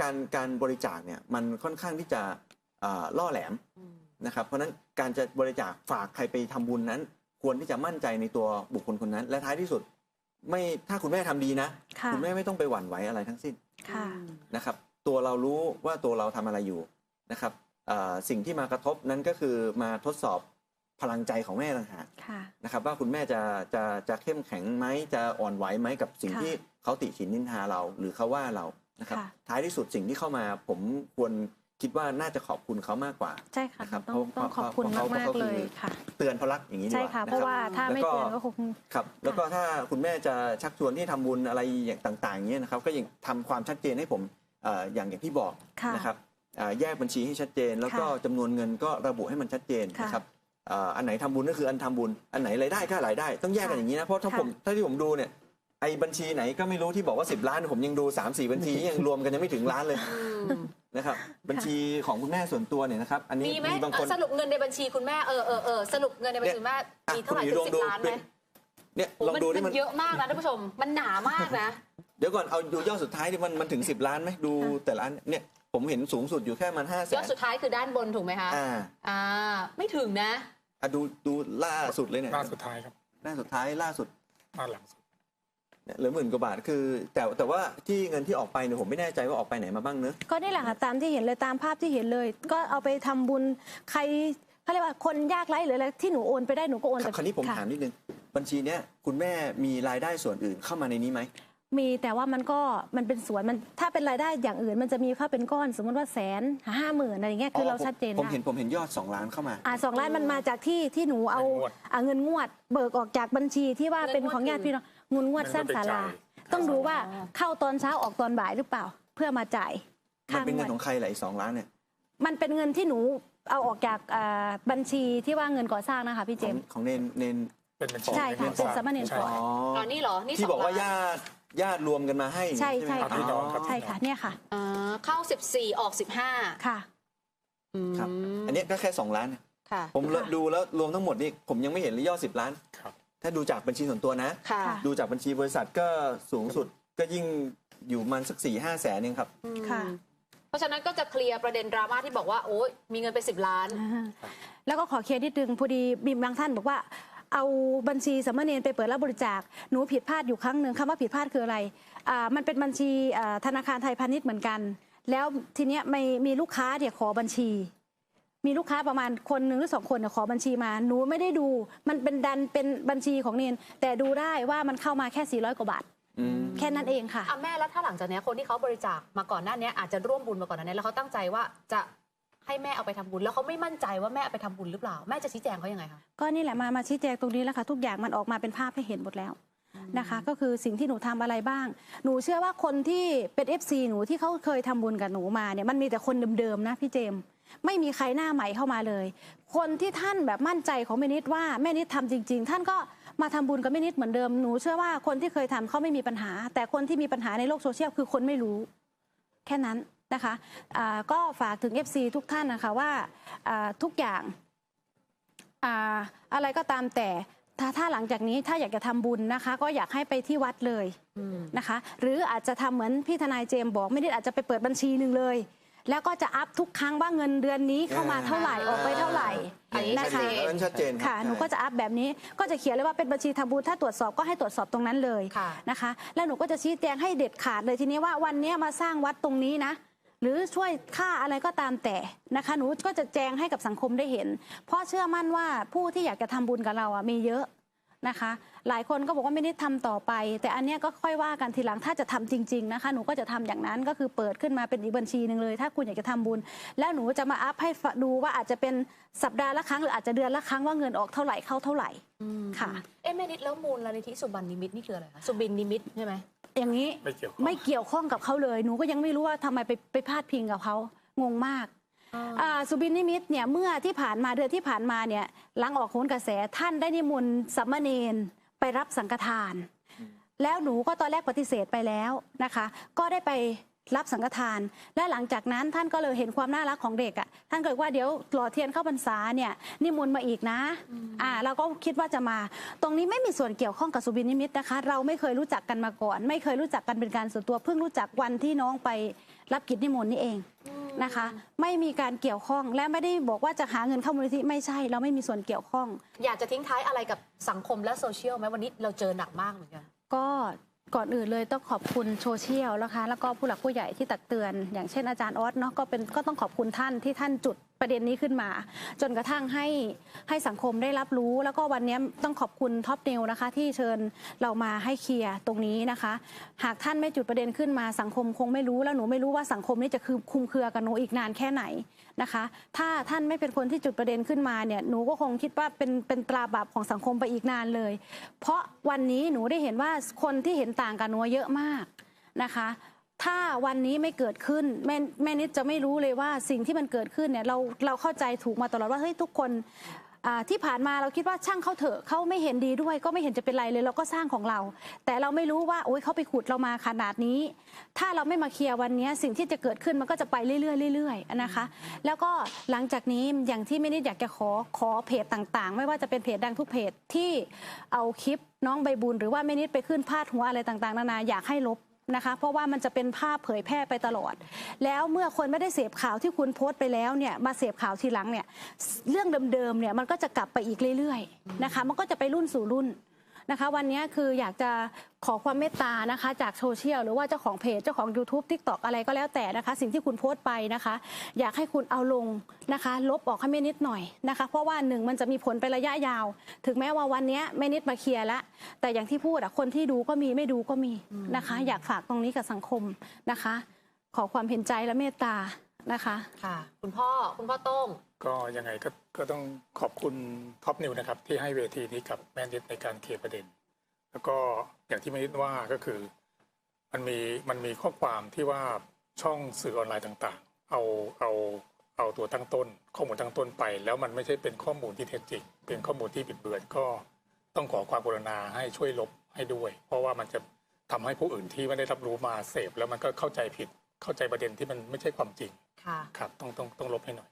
การการบริจาคเนี่ยมันค่อนข้างที่จะเอ่อล่อแหลมนะครับเพราะฉะนั้นการจะบริจาคฝากใครไปทำบุญนั้น ควรที่จะมั่นใจในตัวบุคคลคนนั้น และท้ายที่สุดไม่ถ้าคุณแม่ทำดีนะค่ะณแม่ไม่ต้องไปหวั่นไหวอะไรทั้งสิ้นค่ะนะครับตัวเรารู้ว่าตัวเราทำอะไรอยู่นะครับเอ่อสิ่งที่มากระทบนั้นก็คือมาทดสอบพลังใจของแม่ต่างหากค่ะนะครับว่าคุณแม่จะจะจะเข้มแข็งไหมจะอ่อนไหวไหมกับสิ่งค่ะที่เขาติฉินนินทาเรา หรือเขาว่าเรา นะครับค่ะท้ายที่สุดสิ่งที่เข้ามาผมควรคิดว่าน่าจะขอบคุณเขามากกว่าใช่ค่ะนะครับต้องเพราะต้องขอบคุณเพมากราะมากเขาคือเลยค่ะ เตือนเพราะรักอย่างนี้ดีใช่กว่าค่ะนเพราะว่าถ้าไม่แล้วเตือนก็คงครับแล้วก็ถ้าคุณแม่จะชักชวนที่ทำบุญอะไรอย่างต่างๆอย่างเงี้ยนะครับก็ยังทำความชัดเจนให้ผมเอ่ออย่างอย่างที่บอกค่ะนะครับเอ่อแยกบัญชีให้ชัดเจน แล้วก็ค่ะจำนวนเงินก็ระบุให้มันชัดเจนค่ะนะครับเอ่ออันไหนทำบุญก็คืออันทำบุญ อันไหนรายได้ก็รายได้ ต้องแยกกันค่ะอย่างนี้นะเพราะถ้าค่ะผมถ้าที่ผมดูเนี่ย ไอ้บัญชีไหนก็ไม่รู้ที่บอกว่า 10 ล้าน ผมยังดู 3 4 บัญชียังรวมกันยังไม่ถึงล้านเลยนะครับบัญชีของคุณแม่ส่วนตัวเนี่ยนะครับอันนี้มีไหมมีบางคนสรุปเงินในบัญชีคุณแม่เออเออเออสรุปเงินในบัญชีคุณแม่อะมีเท่าไหร่คุณหมีถึลองงสิดูบล้านไหมเนี่ยโอ้ลองมันดูมันี่นมันเยอะมากนะท่านผู้ชมมันหนามากนะ เดี๋ยวก่อนเอาดูยอดสุดท้ายดิมันมันถึง 10 ล้านไหมดูแต่ละอันเนี่ยผมเห็นสูงสุดอยู่แค่มันห้าแสยอนดสุดท้ายคือด้านบนถูกไหมคะอ่าอ่าไม่ถึงนะอะดูดูล่าสุดเลยเนี่ยหน้าสุดท้ายครับหน้าสุดท้ายล่าสุดหน้าหลังสุด เนี่ยเหลือหมื่นกว่าบาทคือ แต่แต่ว่าที่เงินที่ออกไปเนี่ยผมไม่แน่ใจว่าออกไปไหนมาบ้างเนอะก็นี่แหละค่ะตามที่เห็นเลยตามภาพที่เห็นเลย ก็เอาไปทำบุญใครเขาเรียกว่าคนยากไร้หรืออะไรที่หนูโอนไปได้หนูก็โอนครับแต่คราวนี้ผมะถามนิดนึงบัญชีเนี้ยคุณแม่มีรายได้ส่วนอื่นเข้ามาในนี้ไหม มีแต่ว่ามันก็มันเป็นส่วนมันถ้าเป็นรายได้อย่างอื่นมันจะมีเข้าเป็นก้อน สมมติว่าแสนห้าหมื่นอะไรอย่างเงี้ยคือเราชัดเจนผมได้ เห็นผมเห็นยอด 2 ล้านเข้ามา อ่าสองล้านมันมาจากที่ที่หนูเอาเงินงวดอ่าเงินงวดเบิกออกจากบัญชีที่ว่าเงินงวดเป็นของญาติพี่น้องเงินงวดสร้างศาลาเงินงวดไปจ่ายต้องดูว่าเข้าตอนเช้าออกตอนบ่ายหรือเปล่า เพื่อมาจ่ายมันค่าเป็นงเงิวนดของใครล่ะไอ้สองล้านเนี่ย มันเป็นเงินที่หนูเอาออกจากอ่าบัญชีที่ว่าเงินก่อสร้างนะคะพี่ขเจองมส์ของเนนเนนเป็นบัญชีใช่ค่ะงิเป็นสามเณรใช่ก่อนอ๋ออ๋อนี่เหรอนี่ที่สงบอกว่าล้นญาติญาติรวมกันมาให้ ใช่ไหมใช่รับค่ะพี่น้องครับใช่ค่ะเนี่ยค่ะอ่าเข้า 14 ออก 15 ค่ะอืมครับ อันเนี้ยก็แค่ 2 ล้านเนี่ยค่ะผมดูแล้วรวมทั้งหมดนี่ผมยังไม่เห็นเลยยอด10 ล้านครับ ถ้าดูจากบัญชีส่วนตัวนะค่ะค่ะ ดูจากบัญชีบริษัทก็สูงสุดก็ยิ่งอยู่มันสักสี่ห้าแสนเองครับ ค่ะ เพราะฉะนั้นก็จะเคลียร์ประเด็นดราม่าที่บอกว่าโอ๊ยมีเงินไป10ล้าน อ่าแล้วก็ขอเคลียร์นิดนึงพอดีมีบางท่านบอกว่า เอาบัญชีสามเณรไปเปิดรับบริจาคหนูผิดพลาดอยู่ครั้งหนึ่งคำว่าผิดพลาดคืออะไรอ่ามันเป็นบัญชีอ่าธนาคารไทยพาณิชย์เหมือนกัน แล้วทีเนี้ยไม่มีลูกค้าเนี่ยขอบัญชี มีลูกค้าประมาณคนหนึ่งหรือสองคนเนี่ยขอบัญชีมา หนูไม่ได้ดู มันเป็นดันเป็นบัญชีของเนนแต่ดูได้ว่ามันเข้ามาแค่ 400 กว่าบาท อืม แค่นั้นเองค่ะ อะแม่แล้วถ้าหลังจากเนี้ยคนที่เขาบริจาคมาก่อนหน้านี้อาจจะร่วมบุญมาก่อนหน้านี้แล้วเขาตั้งใจว่าจะให้แม่เอาไปทำบุญ แล้วเขาไม่มั่นใจว่าแม่เอาไปทำบุญหรือเปล่า แม่จะชี้แจงเขายังไงคะ ก็นี่แหละมามาชี้แจงตรงนี้แล้วค่ะ ทุกอย่างมันออกมาเป็นภาพให้เห็นหมดแล้วนะคะ ก็คือสิ่งที่หนูทำอะไรบ้าง หนูเชื่อว่าคนที่เป็น FC หนูที่เขาเคยทำบุญกับหนูมาเนี่ยมันมีแต่คนเดิมๆนะพี่เจมส์ ไม่มีใครหน้าใหม่เข้ามาเลย คนที่ท่านแบบมั่นใจของแม่นิดว่าแม่นิดทำจริง ๆ ท่านก็มาทำบุญกับแม่นิดเหมือนเดิมหนูเชื่อว่าคนที่เคยทำเขาไม่มีปัญหา แต่คนที่มีปัญหาในโลกโซเชียลคือคนไม่รู้ แค่นั้นนะคะอ่าก็ฝากถึง FC ทุกท่านนะคะว่าทุกอย่างอะไรก็ตามแต่ถ้าถ้าหลังจากนี้ถ้าอยากจะทำบุญนะคะ ก็อยากให้ไปที่วัดเลยนะคะ หรืออาจจะทำเหมือนพี่ทนายเจมส์บอกไม่ได้อาจจะไปเปิดบัญชีหนึ่งเลย แล้วก็จะอัพทุกครั้งว่าเงินเดือนนี้เข้ามาเท่าไหร่ออกไปเท่าไหร่อันนี้นะชัดคะเจอันนั้นชัดเจนรับค่ะหนูก็จะอัพแบบนี้ก็จะเขียนเลยว่าเป็นบัญชีทำบุญถ้าตรวจสอบก็ให้ตรวจสอบตรงนั้นเลยค่ะนะคะ แล้วหนูก็จะชี้แจงให้เด็ดขาดเลยทีนี้ว่าวันนี้มาสร้างวัดตรงนี้นะหรือช่วยค่าอะไรก็ตามแต่นะคะ หนูก็จะแจงให้กับสังคมได้เห็น เพราะเชื่อมั่นว่าผู้ที่อยากจะทำบุญกับเราอะมีเยอะ นะคะ หลายคนก็บอกว่าไม่ได้ทำต่อไป แต่อันเนี้ยก็ค่อยว่ากันทีหลังถ้าจะทำจริง ๆนะคะ หนูก็จะทำอย่างนั้นก็คือเปิดขึ้นมาเป็นอีกบัญชีหนึ่งเลย ถ้าคุณอยากจะทำบุญ แล้วหนูจะมาอัพให้ดูว่าอาจจะเป็นสัปดาห์ละครั้งหรืออาจจะเดือนละครั้งว่าเงินออกเท่าไหร่เข้าเท่าไหร่ค่ะเอ๊ะแม่นิดแล้วมูลนิธิสุบันนิมิตนี่คืออะไรคะสุบินนิมิตใช่ไหมอย่างนี้ไม่เกี่ยวข้องไม่เกี่ยวข้องกับเขาเลย หนูก็ยังไม่รู้ว่าทำไมไปไปพาดพิงกับเขางงมากอ่า สุบินนิมิตเนี่ยเมื่อที่ผ่านมาเดือนที่ผ่านมาเนี่ยหลังออกโหนกระแสท่านได้นิมนต์สัมมเนนไปรับสังฆทาน แล้วหนูก็ตอนแรกปฏิเสธไปแล้วนะคะ ก็ได้ไปรับสังฆทาน และหลังจากนั้นท่านก็เลยเห็นความน่ารักของเด็กอะท่านก็เลยว่าเดี๋ยวหล่อเทียนเข้าพรรษาเนี่ยนิมนต์มาอีกนะอ่าเราก็คิดว่าจะมา ตรงนี้ไม่มีส่วนเกี่ยวข้องกับสุบินนิมิตนะคะ เราไม่เคยรู้จักกันมาก่อน ไม่เคยรู้จักกันเป็นการส่วนตัวเพิ่งรู้จักวันที่น้องไปรับกิจนิมนต์นี่เอง นะคะ ไม่มีการเกี่ยวข้องและไม่ได้บอกว่าจะหาเงินเข้ามูลนิธิไม่ใช่เราไม่มีส่วนเกี่ยวข้อง อยากจะทิ้งท้ายอะไรกับสังคมและโซเชียลไหมวันนี้เราเจอหนักมากเหมือนกันก็ก่อนอื่นเลยต้องขอบคุณโซเชียลนะคะ แล้วก็ผู้หลักผู้ใหญ่ที่ตักเตือน อย่างเช่นอาจารย์ออสเนาะก็เป็นก็ต้องขอบคุณท่านที่ท่านจุด ประเด็นนี้ขึ้นมา จนกระทั่งให้ให้สังคมได้รับรู้ แล้วก็วันนี้ต้องขอบคุณท็อปนิวนะคะที่เชิญเรามาให้เคลียร์ตรงนี้นะคะ หากท่านไม่จุดประเด็นขึ้นมาสังคมคงไม่รู้แล้วหนูไม่รู้ว่าสังคมนี้จะคือคุมเครือกับหนูอีกนานแค่ไหนนะคะ ถ้าท่านไม่เป็นคนที่จุดประเด็นขึ้นมาเนี่ยหนูก็คงคิดว่าเป็นเป็นตราบาปของสังคมไปอีกนานเลย เพราะวันนี้หนูได้เห็นว่าคนที่เห็นต่างกับหนูเยอะมากนะคะ ถ้าวันนี้ไม่เกิดขึ้นแม่แม่นิดจะไม่รู้เลยว่าสิ่งที่มันเกิดขึ้นเนี่ยเราเราเข้าใจถูกมาตลอดว่าเฮ้ยทุกคนที่ผ่านมาเราคิดว่าช่างเขาเถอะเขาไม่เห็นดีด้วย ก็ไม่เห็นจะเป็นไรเลยเราก็สร้างของเรา แต่เราไม่รู้ว่าโอ๊ยเขาไปขุดเรามาขนาดนี้ ถ้าเราไม่มาเคลียร์วันนี้สิ่งที่จะเกิดขึ้นมันก็จะไปเรื่อยๆเรื่อยๆนะคะ แล้วก็หลังจากนี้อย่างที่ไม่นิดอยากจะขอขอเพจต่างๆ ไม่ว่าจะเป็นเพจดังทุกเพจที่เอาคลิปน้องใบบุญหรือว่าไม่นิดไปขึ้นพาดหัวอะไรต่างๆ นานาอยากให้ลบ นะคะ เพราะว่ามันจะเป็นภาพเผยแพร่ไปตลอด แล้วเมื่อคนไม่ได้เสพข่าวที่คุณโพสต์ไปแล้วเนี่ยมาเสพข่าวทีหลังเนี่ยเรื่องเดิมๆเนี่ยมันก็จะกลับไปอีกเรื่อยๆนะคะ มันก็จะไปรุ่นสู่รุ่น นะคะ วันนี้คืออยากจะขอความเมตตานะคะ จากโซเชียลหรือว่าเจ้าของเพจเจ้าของ YouTube TikTok อะไรก็แล้วแต่นะคะ สิ่งที่คุณโพสต์ไปนะคะ อยากให้คุณเอาลงนะคะ ลบออกให้ไม่นิดหน่อยนะคะ เพราะว่าหนึ่งมันจะมีผลไประยะยาว ถึงแม้ว่าวันนี้ไม่นิดมาเคลียร์แล้วแต่อย่างที่พูดอะคนที่ดูก็มีไม่ดูก็มีนะคะ อยากฝากตรงนี้กับสังคมนะคะ ขอความเห็นใจและเมตตานะคะ ค่ะ คุณพ่อคุณพ่อโต้ง ก็ยังไงก็ก็ต้องขอบคุณท็อปนิวนะครับ ที่ให้เวทีนี้กับแมนดิสในการเคลียร์ประเด็น แล้วก็อย่างที่แมนดิสว่าก็คือ มันมีมันมีข้อความที่ว่าช่องสื่อออนไลน์ต่างๆ เอาเอาเอาตัวตั้งต้น ข้อมูลตั้งต้นไป แล้วมันไม่ใช่เป็นข้อมูลที่เท็จจริง เป็นข้อมูลที่บิดเบือนก็ต้องขอความกรุณาให้ช่วยลบให้ด้วย เพราะว่ามันจะทำให้ผู้อื่นที่ไม่ได้รับรู้มาเสพแล้วมันก็เข้าใจผิดเข้าใจประเด็นที่มันไม่ใช่ความจริงค่ะครับต้องต้องต้องลบให้หน่อย